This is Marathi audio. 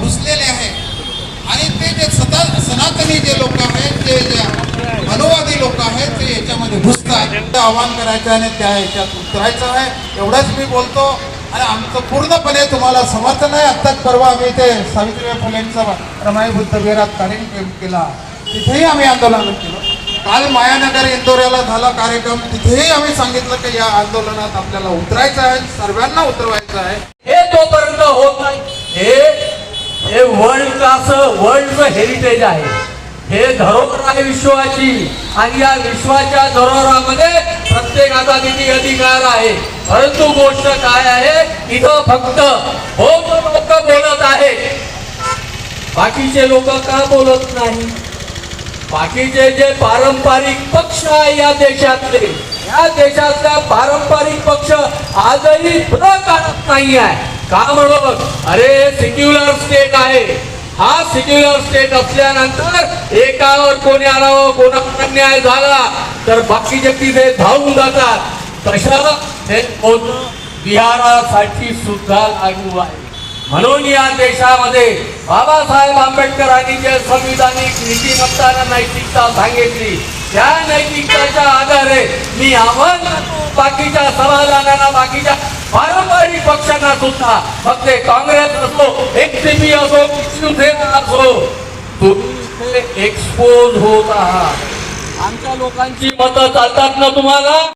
घुसलेले आहे. आणि ते जे सदा सनातनी जे लोक आहेत जे जे मनोवादी लोक आहेत ते याच्यामध्ये घुसतात आव्हान करायचं आणि त्या ह्याच्यात उतरायचं आहे. एवढंच मी बोलतो. आणि आमचं पूर्णपणे तुम्हाला समर्थन आहे. आत्ताच परवा आम्ही ते सावित्रीबाई फुलेंचा रमाई बुद्ध विहारात कार्यक्रम केला. तिथेही आम्ही आंदोलन केलं. काल मायानगर इंदोऱ्याला झाला कार्यक्रम. तिथेही आम्ही सांगितलं की या आंदोलनात आपल्याला उतरायचं आहे. सर्वांना उतरवायचं आहे. हे तोपर्यंत होत नाही हे हे वर्ल्ड क्लास वर्ल्डचं हेरिटेज आहे. हे धरोहर आहे विश्वाची. आणि या विश्वाच्या धरोहरामध्ये प्रत्येकाचा किती अधिकार आहे. परंतु गोष्ट काय आहे? इथं फक्त हो लोक बोलत आहे बाकीचे लोक का बोलत नाही? बाकीचे जे पारंपरिक पक्ष आहे या देशातले या देशातला पारंपरिक पक्ष आजही न काढत नाही आहे का म्हणून अरे सिक्युलर स्टेट आहे. हा सिक्युलर स्टेट असल्यानंतर एकावर कोणी आणावं कोणावर अन्याय झाला तर बाकीचे तिथे धावून जातात. तसं हे बिहारासाठी सुद्धा लागू आहे. म्हणून या देशामध्ये बाबासाहेब आंबेडकरांनी जे संविधानिक नीतिमत्ता नैतिकता सांगितली त्या नैतिकतेच्या आधारे मी आव्हान बाकीच्या समाजांना बाकीच्या पारंपरिक पक्षांना सुद्धा. फक्त काँग्रेस असो एनसीपी असो शिवसेना असो. तुम्ही एक्सपोज होत आहात. आमच्या लोकांची मतं चालतात ना तुम्हाला?